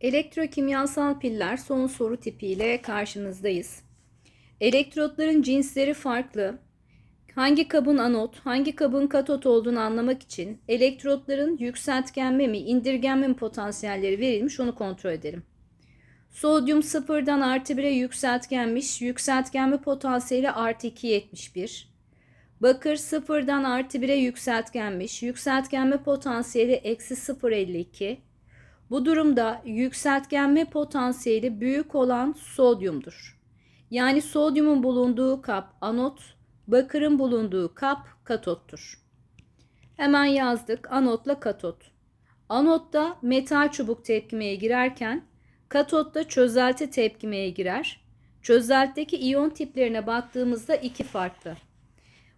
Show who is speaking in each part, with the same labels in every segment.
Speaker 1: Elektrokimyasal piller son soru tipiyle karşınızdayız. Elektrotların cinsleri farklı. Hangi kabın anot, hangi kabın katot olduğunu anlamak için elektrotların yükseltgenme mi, indirgenme mi potansiyelleri verilmiş onu kontrol edelim. Sodyum sıfırdan artı 1'e yükseltgenmiş, yükseltgenme potansiyeli artı 2.71. Bakır sıfırdan artı 1'e yükseltgenmiş, yükseltgenme potansiyeli eksi 0.52. Bu durumda yükseltgenme potansiyeli büyük olan sodyumdur. Yani sodyumun bulunduğu kap anot, bakırın bulunduğu kap katottur. Hemen yazdık anotla katot. Anotta metal çubuk tepkimeye girerken katotta çözelti tepkimeye girer. Çözeltteki iyon tiplerine baktığımızda iki farklı.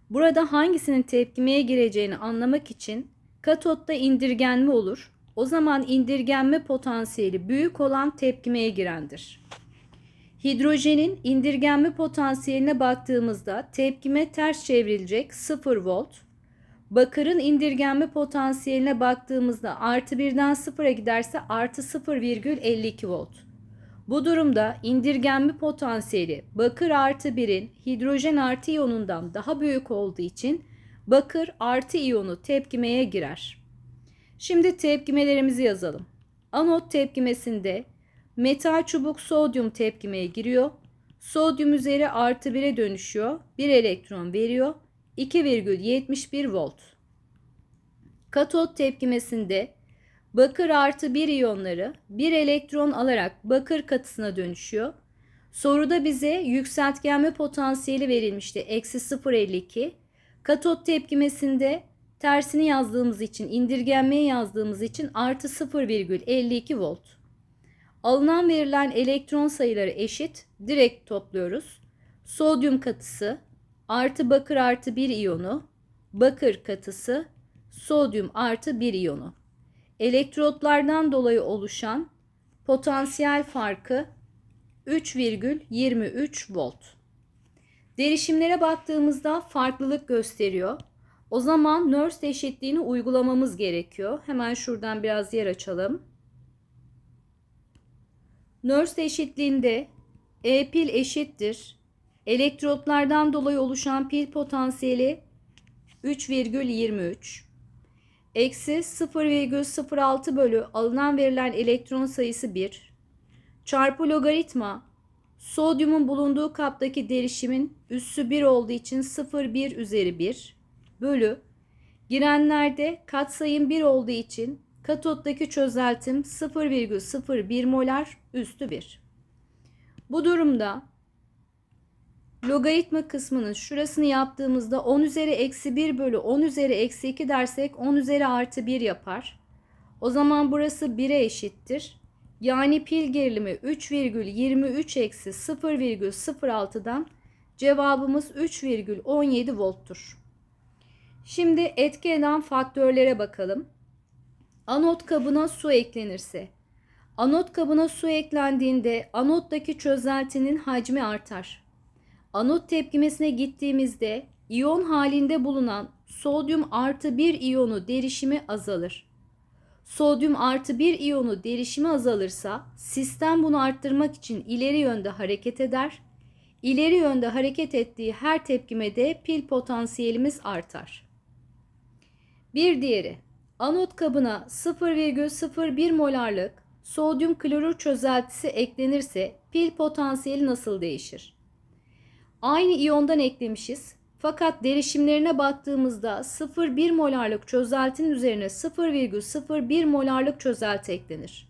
Speaker 1: Burada hangisinin tepkimeye gireceğini anlamak için katotta indirgenme olur. O zaman indirgenme potansiyeli büyük olan tepkimeye girendir. Hidrojenin indirgenme potansiyeline baktığımızda tepkime ters çevrilecek 0 volt. Bakırın indirgenme potansiyeline baktığımızda artı 1'den 0'a giderse artı 0,52 volt. Bu durumda indirgenme potansiyeli bakır artı 1'in hidrojen artı iyonundan daha büyük olduğu için bakır artı iyonu tepkimeye girer. Şimdi tepkimelerimizi yazalım. Anot tepkimesinde metal çubuk sodyum tepkimeye giriyor. Sodyum üzeri artı 1'e dönüşüyor. 1 elektron veriyor. 2,71 volt. Katot tepkimesinde bakır artı 1 iyonları 1 elektron alarak bakır katısına dönüşüyor. Soruda bize yükseltgenme potansiyeli verilmişti. Eksi 0,52. Katot tepkimesinde tersini yazdığımız için, indirgenmeye yazdığımız için artı 0,52 volt. Alınan verilen elektron sayıları eşit. Direkt topluyoruz. Sodyum katısı artı bakır artı 1 iyonu, bakır katısı, sodyum artı 1 iyonu. Elektrotlardan dolayı oluşan potansiyel farkı 3,23 volt. Derişimlere baktığımızda farklılık gösteriyor. O zaman Nernst eşitliğini uygulamamız gerekiyor. Hemen şuradan biraz yer açalım. Nernst eşitliğinde E pil eşittir. Elektrotlardan dolayı oluşan pil potansiyeli 3,23. Eksi 0,06 bölü alınan verilen elektron sayısı 1. Çarpı logaritma sodyumun bulunduğu kaptaki derişimin üssü 1 olduğu için 0,1 üzeri 1 bölü girenlerde katsayım 1 olduğu için katottaki çözeltim 0,01 molar üstü 1. Bu durumda logaritma kısmının şurasını yaptığımızda 10 üzeri eksi 1 bölü 10 üzeri eksi 2 dersek 10 üzeri artı 1 yapar. O zaman burası 1'e eşittir. Yani pil gerilimi 3,23 eksi 0,06'dan cevabımız 3,17 volttur. Şimdi etki eden faktörlere bakalım. Anot kabına su eklenirse. Anot kabına su eklendiğinde anottaki çözeltinin hacmi artar. Anot tepkimesine gittiğimizde iyon halinde bulunan sodyum artı 1 iyonu derişimi azalır. Sodyum artı 1 iyonu derişimi azalırsa sistem bunu arttırmak için ileri yönde hareket eder. İleri yönde hareket ettiği her tepkimede pil potansiyelimiz artar. Bir diğeri anot kabına 0,01 molarlık sodyum klorür çözeltisi eklenirse pil potansiyeli nasıl değişir? Aynı iyondan eklemişiz. Fakat derişimlerine baktığımızda 0,1 molarlık çözeltinin üzerine 0,01 molarlık çözelti eklenir.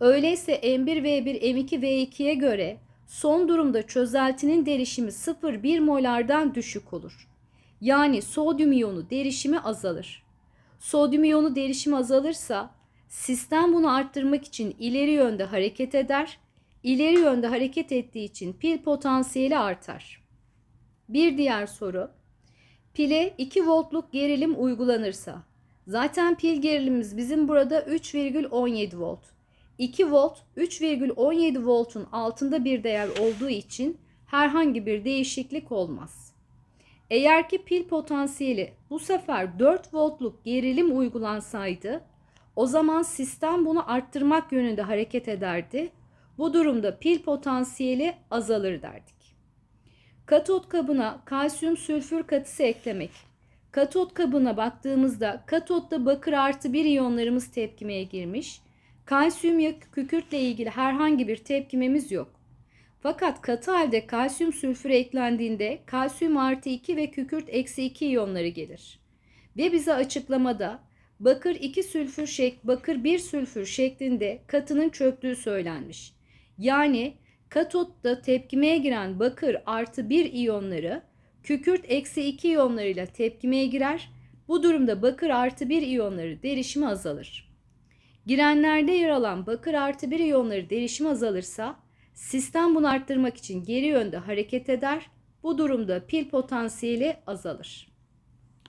Speaker 1: Öyleyse M1V1 M2V2'ye göre son durumda çözeltinin derişimi 0,1 molardan düşük olur. Yani sodyum iyonu derişimi azalır. Sodyum iyonu derişimi azalırsa sistem bunu arttırmak için ileri yönde hareket eder. İleri yönde hareket ettiği için pil potansiyeli artar. Bir diğer soru. Pile 2 voltluk gerilim uygulanırsa. Zaten pil gerilimimiz bizim burada 3,17 volt. 2 volt 3,17 voltun altında bir değer olduğu için herhangi bir değişiklik olmaz. Eğer ki pil potansiyeli bu sefer 4 voltluk gerilim uygulansaydı O zaman sistem bunu arttırmak yönünde hareket ederdi. Bu durumda pil potansiyeli azalır derdik. Katot kabına kalsiyum sülfür katısı eklemek. Katot kabına baktığımızda katotta bakır artı bir iyonlarımız tepkimeye girmiş. Kalsiyum ya kükürtle ilgili herhangi bir tepkimemiz yok. Fakat katı halde kalsiyum sülfür eklendiğinde kalsiyum artı 2 ve kükürt eksi 2 iyonları gelir. Ve bize açıklamada bakır 2 sülfür şek bakır 1 sülfür şeklinde katının çöktüğü söylenmiş. Yani katotta tepkimeye giren bakır artı 1 iyonları kükürt eksi 2 iyonlarıyla tepkimeye girer. Bu durumda bakır artı 1 iyonları derişimi azalır. Girenlerde yer alan bakır artı 1 iyonları derişimi azalırsa sistem bunu arttırmak için geri yönde hareket eder. Bu durumda pil potansiyeli azalır.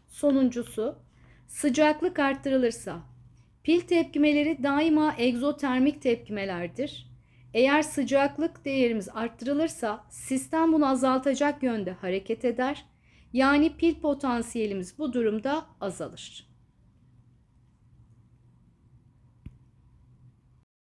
Speaker 1: Sonuncusu sıcaklık arttırılırsa pil tepkimeleri daima egzotermik tepkimelerdir. Eğer sıcaklık değerimiz arttırılırsa sistem bunu azaltacak yönde hareket eder. Yani pil potansiyelimiz bu durumda azalır.